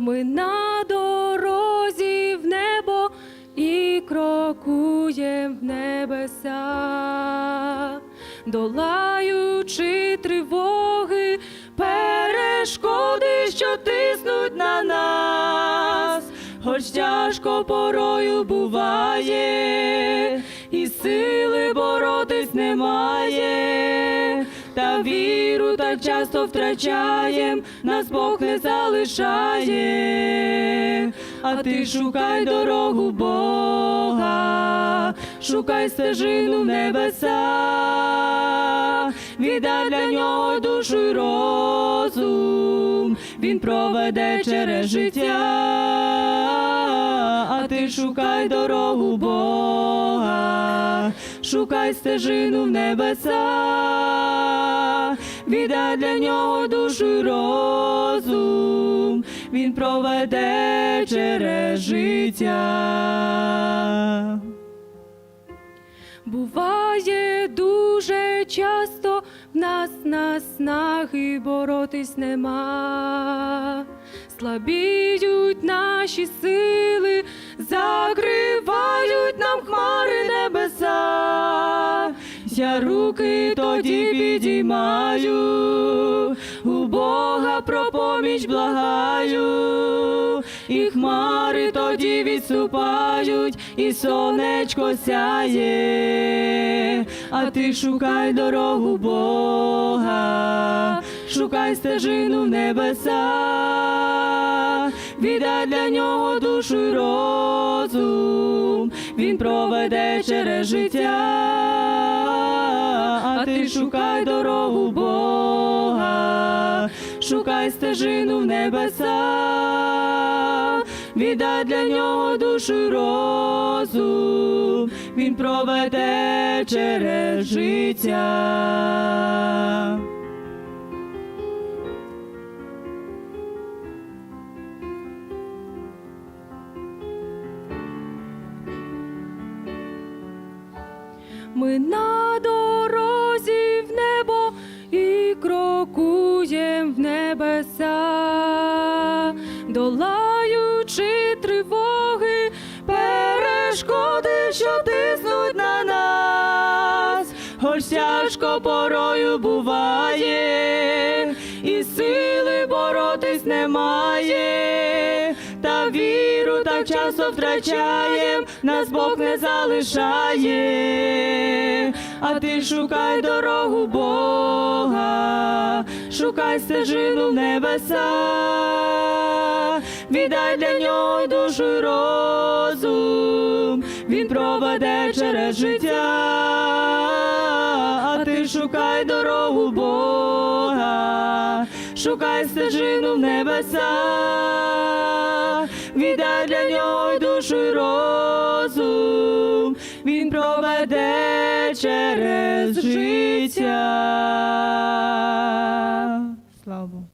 Ми на дорозі в небо і крокуєм в небеса, долаючи тривоги, перешкоди, що тиснуть на нас, хоч тяжко порою буває, і сили боротись немає, часто втрачаєм, нас Бог не залишає, а ти шукай дорогу Бога, шукай стежину в небеса, віддай для нього душу й розум, він проведе через життя, а ти шукай дорогу Бога, шукай стежину в небеса, віддай для нього душу розум, він проведе через життя. Буває дуже часто в нас наснаги боротись нема, слабіють наші сили, руки підіймаю, у Бога про поміч благаю, і хмари тоді відступають, і сонечко сяє, а ти шукай дорогу Бога, шукай стежину в небеса, віддай для нього душу й розум, він проведе через життя, шукай дорогу Бога, шукай стежину в небеса, віддай для нього душу й розум, він проведе через життя. Ми на дорозі крокуєм в небеса, долаючи тривоги, перешкоди, що тиснуть на нас, хоч тяжко порою буває, і сили боротись немає, та віру так часто втрачаєм, нас Бог не залишає, а ти шукай дорогу Бога, шукай стежину в небеса, віддай для нього душу розум, він проведе через життя, а ти шукай дорогу Бога, шукай стежину в небеса, віддай для нього душу розум, він проведе через життя. Oh.